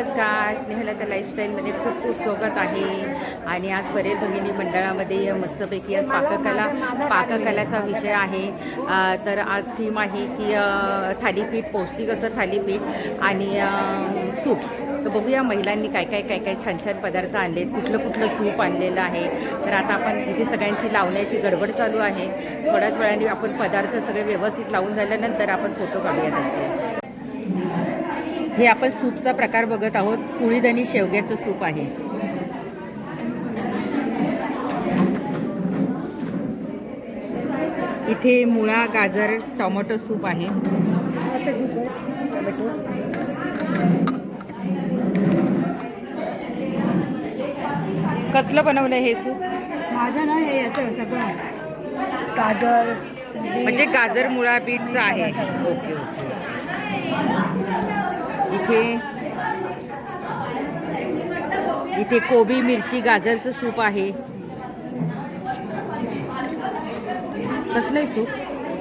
नमस्कार स्नेहलता लाईफस्टाईलमध्ये खूप खूप स्वागत आहे. आणि आज परेल भगिनी मंडळामध्ये मस्तपैकी आज पाककला पाककलाचा विषय आहे. तर आज थीम आहे की थालीपीठ पौष्टिक असं थालीपीठ आणि सूप. तर बघूया महिलांनी काय काय काय काय छान छान पदार्थ आणले कुठलं कुठलं सूप आणलेलं आहे. तर आता आपण इथे सगळ्यांची लावण्याची गडबड चालू आहे. थोड्याच वेळाने आपण पदार्थ सगळे व्यवस्थित लावून झाल्यानंतर आपण फोटो काढूया त्यांचे. हे आपण सूपचा प्रकार बघत आहोत. कुळीद आणि शेवग्याचं सूप आहे. इथे मुळा गाजर टोमॅटो सूप आहे. कसलं बनवलं हे सूप? माझं ना हे याचं सगळं गाजर म्हणजे गाजर मुळा बीटचं आहे. Okay okay. इथे इथे कोबी मिरची गाजरचं सूप आहे. कसलं आहे सूप?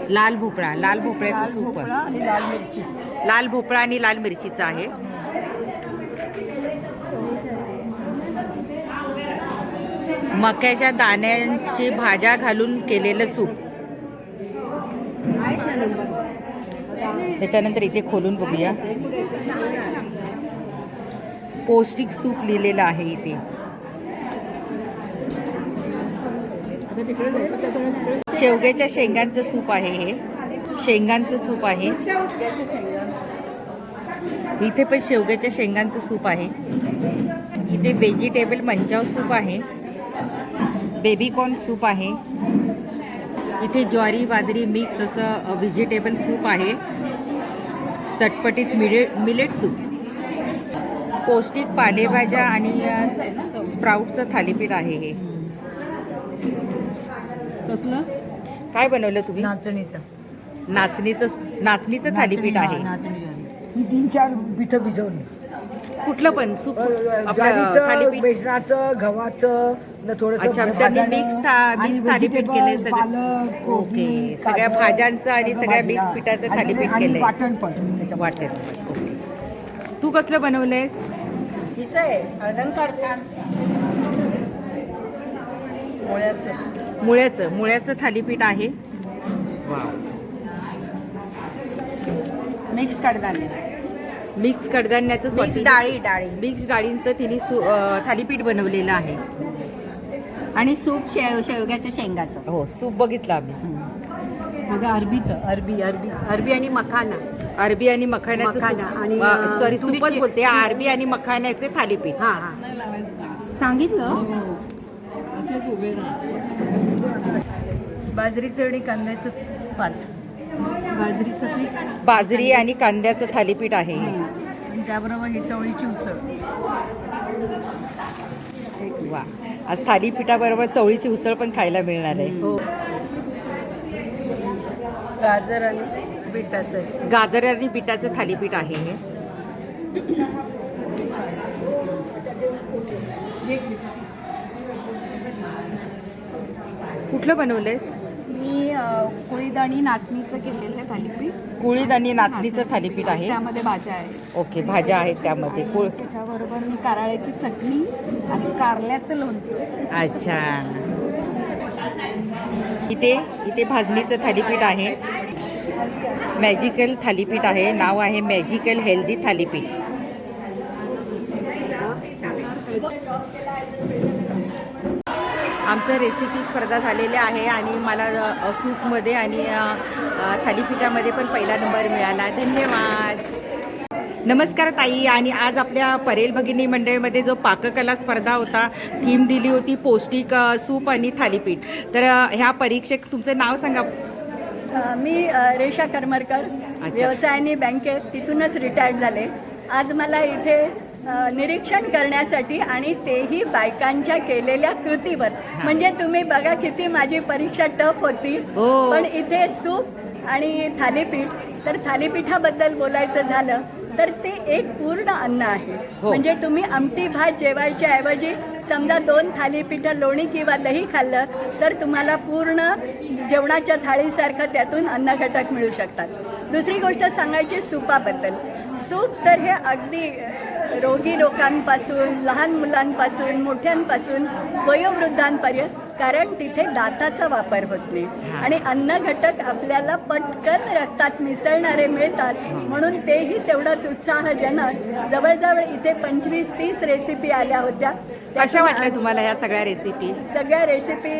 लाल भोपळा लाल भोपळ्याचं सूप. आणि लाल मिरची. लाल भोपळा आणि लाल मिरचीचं आहे. मक्याच्या दाण्यांची भाज्या घालून केलेलं सूप. त्याच्यानंतर इथे खोलून बघूया. पौष्टिक सूप लिहिलेलं आहे इथे. शेवग्याच्या शेंगांचं सूप आहे हे. शेंगांचं सूप आहे. इथे पण शेवग्याच्या शेंगांचं सूप आहे. इथे व्हेजिटेबल मंचाव सूप आहे. बेबीकॉर्न सूप आहे. इथे ज्वारी बाजरी मिक्स असं व्हेजिटेबल सूप आहे. चटपटीत मिले मिलेट सूप पौष्टिक पालेभाज्या आणि स्प्राऊटचं थालीपीठ आहे हे. कसलं? काय बनवलं तुम्ही? नाचणीचं. नाचणीचं नाचणीचं थालीपीठ आहे. मी तीन चार पिठं भिजवली. कुठलं पण? सूप आपलं थालीपीठ? बेसनाचं गव्हाचं न थोडंसं अच्छा त्यांनी भाजणं मिक्स आणि मिक्स थालीपीठ केलंय vegetable, सगळं. पालक कोबी, ओके. सगळ्या गाजर, भाज्यांचं आणि सगळं सगळ्या मिक्स. पिठाचं आणि- थालीपीठ आणि केलंय. वाटण पण. त्याच्यामध्ये. वाटेल ओके. तू कसलं बनवलंयस? हिचं आहे अलंकार छान. पोळ्याचं मुळ्याचं मुळ्याचं थालीपीठ आहे. मिक्स कडधान्य. मिक्स कडधान्याचं स्वतः- डाळी, डाळी. मिक्स डाळींचं तिने सु- अं, थालीपीठ बनवलेलं आहे. आणि सूप शेव शेवग्याच्या शेंगाचं. हो सूप बघितलं आम्ही. अगं अरबीचं अरबी अरबी अरबी आणि मखाना. अरबी आणि मखाण्याचं मखाना आणि, अं, सॉरी सूपच बोलते. अरबी आणि मखाण्याचे थालीपीठ. हा हा. सांगितलं? असेच उभे राहा. बाजरीचं आणि कांद्याचं पात. बाजरीचं पीठ. बाजरी आणि कांद्याचं थालीपीठ आहे. हे. आणि त्याबरोबर ही चवळीची उसळ. वा. आज थालीपीठाबरोबर चवळीची उसळ पण खायला मिळणार आहे. हो. गाजर आणि बीटाचं आहे. गाजर आणि पिठाचं थालीपीठ आहे हे. कुठलं बनवलंयस? मी कुळीद आणि नाचणीचं केलेलं आहे थालीपीठ. कुळीद आणि नाचणीचं थालीपीठ आहे? त्यामध्ये भाज्या आहेत. ओके भाज्या आहेत त्यामध्ये. कुळ त्याच्याबरोबर मी कारळ्याची चटणी आणि कारल्याचं लोणचं. अच्छा. इथे इथे भाजणीचं थालीपीठ आहे. मॅजिकल थालीपीठ आहे नाव आहे मॅजिकल हेल्दी थालीपीठ. आमचं रेसिपी स्पर्धा झालेल्या आहे आणि मला सूपमध्ये आणि थालीपीठामध्ये पण पहिला नंबर मिळाला. धन्यवाद. नमस्कार ताई आणि आज आपल्या परेल भगिनी मंडळीमध्ये जो पाककला स्पर्धा होता थीम दिली होती पौष्टिक सूप आणि थालीपीठ. तर ह्या परीक्षक तुमचं नाव सांगा. मी रेषा करमरकर व्यवसायाने बँकेत तिथूनच रिटायर्ड झाले. आज मला इथे निरीक्षण करण्यासाठी आणि तेही बायकांच्या केलेल्या कृतीवर. म्हणजे तुम्ही बघा किती माझी परीक्षा टफ होती. हो. पण इथे सूप आणि थालीपीठ. तर थालीपीठाबद्दल बोलायचं झालं. तर ते एक पूर्ण अन्न आहे. हो. म्हणजे तुम्ही आमटी भात जेवायच्या ऐवजी समजा दोन थालीपीठं लोणी किंवा दही खाल्लं तर तुम्हाला पूर्ण जेवणाच्या थाळीसारखं त्यातून अन्न घटक मिळू शकतात. दुसरी गोष्ट सांगायची सूपाबद्दल. सूप तर हे अगदी रोगी लोकांपासून लहान मुलांपासून मोठ्यांपासून वयोवृद्धांपर्यंत कारण तिथे दाताचा वापर होत नाही. आणि अन्न घटक आपल्याला पटकन रक्तात मिसळणारे मिळतात. म्हणून तेही तेवढाच उत्साहजनक. जवळजवळ इथे पंचवीस तीस रेसिपी आल्या होत्या. कशा वाटल्या तुम्हाला ह्या सगळ्या रेसिपी सगळ्या रेसिपी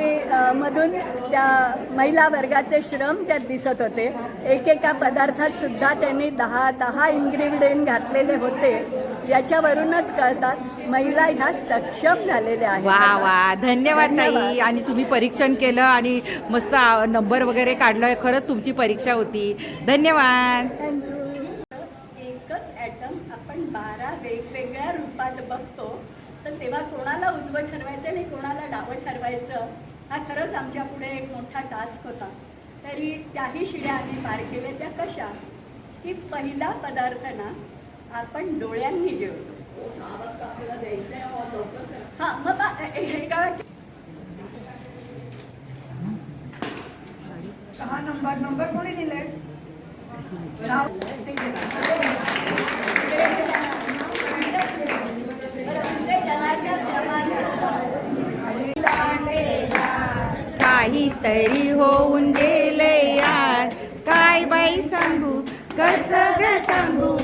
मधून त्या महिला वर्गाचे श्रम त्यात दिसत होते. एकेका पदार्थात सुद्धा त्यांनी दहा दहा इन्ग्रेडियंट घातलेले होते. याच्यावरूनच कळतात महिला ह्या सक्षम झालेल्या आहेत. वा वा. धन्यवाद ताई. आणि तुम्ही परीक्षण केलं आणि मस्त नंबर वगैरे काढलं. खरंच तुमची परीक्षा होती. धन्यवाद. एकच ॲटम आपण बारा वेगवेगळ्या रूपात बघतो तर तेव्हा कोणाला उजवं ठरवायचं आणि कोणाला डावं ठरवायचं हा खरंच आमच्या पुढे एक मोठा टास्क होता. तरी त्याही शिड्या आम्ही पार केल्या. त्या कशा? की पहिला पदार्थ ना आपण डोळ्यांनी जेवतो. हां मग हे- हे काय सहा नंबर नंबर कोणी दिले काहीतरी होऊन गेले यार. काय बाई सांगू? कसं ग सांगू?